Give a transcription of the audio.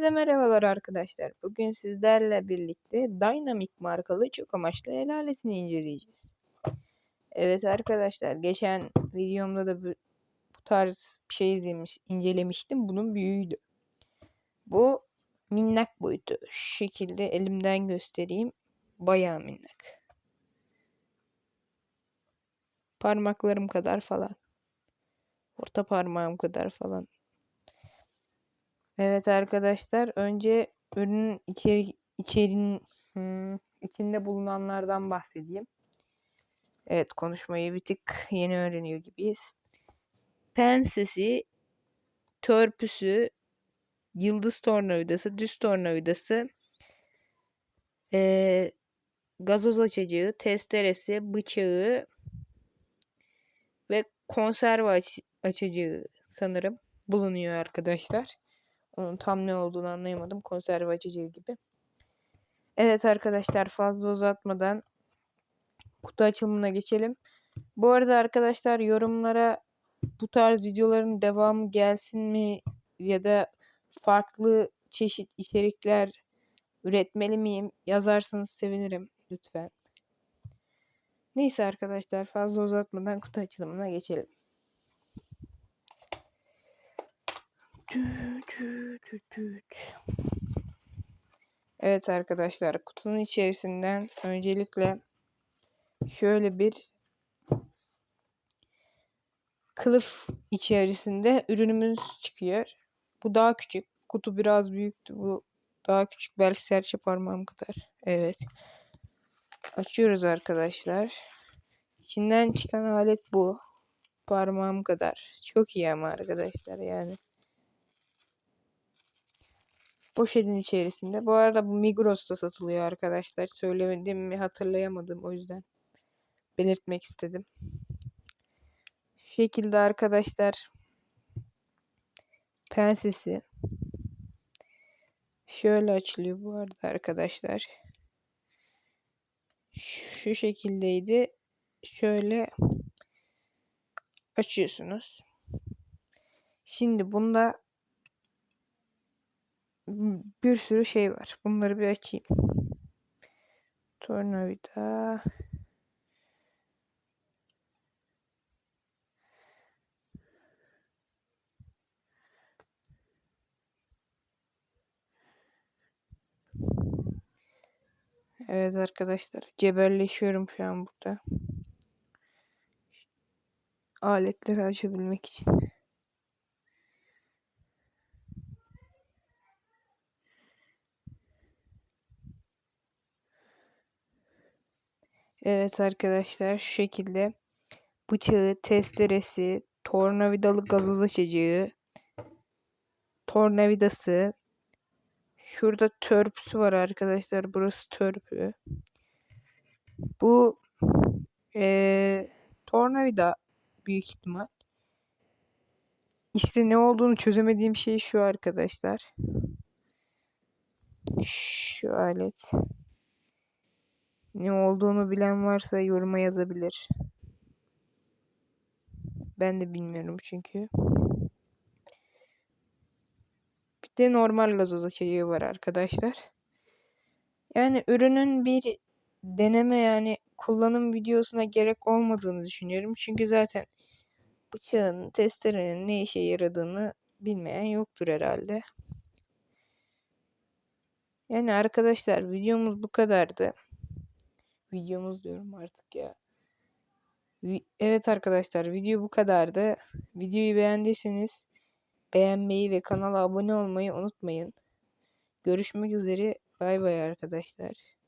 Hepinize merhabalar arkadaşlar. Bugün sizlerle birlikte Dynamic markalı çok amaçlı el aletini inceleyeceğiz. Evet arkadaşlar geçen videomda da bu, tarz bir şey izlemiş, incelemiştim. Bunun büyüğüydü. Bu minnak boyutu. Şu şekilde elimden göstereyim. Bayağı minnak. Parmaklarım kadar falan. Orta parmağım kadar falan. Evet arkadaşlar önce ürünün içeri, içerin, hmm, içinde bulunanlardan bahsedeyim. Evet konuşmayı bir tık yeni öğreniyor gibiyiz. Pensesi, törpüsü, yıldız tornavidası, düz tornavidası, ee, gazoz açacağı, testeresi, bıçağı ve konserve aç açacağı sanırım bulunuyor arkadaşlar. Onun tam ne olduğunu anlayamadım. Konserve gibi. Evet arkadaşlar fazla uzatmadan kutu açılımına geçelim. Bu arada arkadaşlar yorumlara bu tarz videoların devamı gelsin mi ya da farklı çeşit içerikler üretmeli miyim yazarsanız sevinirim lütfen. Neyse arkadaşlar fazla uzatmadan kutu açılımına geçelim. Evet arkadaşlar kutunun içerisinden öncelikle şöyle bir kılıf içerisinde ürünümüz çıkıyor. Bu daha küçük. Kutu biraz büyüktü. Bu daha küçük. Belki serçe parmağım kadar. Evet. Açıyoruz arkadaşlar. İçinden çıkan alet bu. Parmağım kadar. Çok iyi ama arkadaşlar yani poşetin içerisinde. Bu arada bu Migros'ta satılıyor arkadaşlar. Söylemedim mi hatırlayamadım o yüzden belirtmek istedim. Şu şekilde arkadaşlar pensesi şöyle açılıyor bu arada arkadaşlar. Şu şekildeydi. Şöyle açıyorsunuz. Şimdi bunda bir sürü şey var. Bunları bir açayım. Tornavida. Evet arkadaşlar cebelleşiyorum şu an burada. Aletleri açabilmek için. Evet arkadaşlar şu şekilde bıçağı, testeresi, tornavidalı gazoz açacağı, tornavidası, şurada törpüsü var arkadaşlar. Burası törpü. Bu ee, tornavida büyük ihtimal. İşte ne olduğunu çözemediğim şey şu arkadaşlar. Şu alet. Ne olduğunu bilen varsa yoruma yazabilir. Ben de bilmiyorum çünkü. Bir de normal gazoz açıcığı var arkadaşlar. Yani ürünün bir deneme yani kullanım videosuna gerek olmadığını düşünüyorum. Çünkü zaten bıçağın, testerenin ne işe yaradığını bilmeyen yoktur herhalde. Yani arkadaşlar videomuz bu kadardı videomuz diyorum artık ya. Evet arkadaşlar video bu kadardı. Videoyu beğendiyseniz beğenmeyi ve kanala abone olmayı unutmayın. Görüşmek üzere. Bay bay arkadaşlar.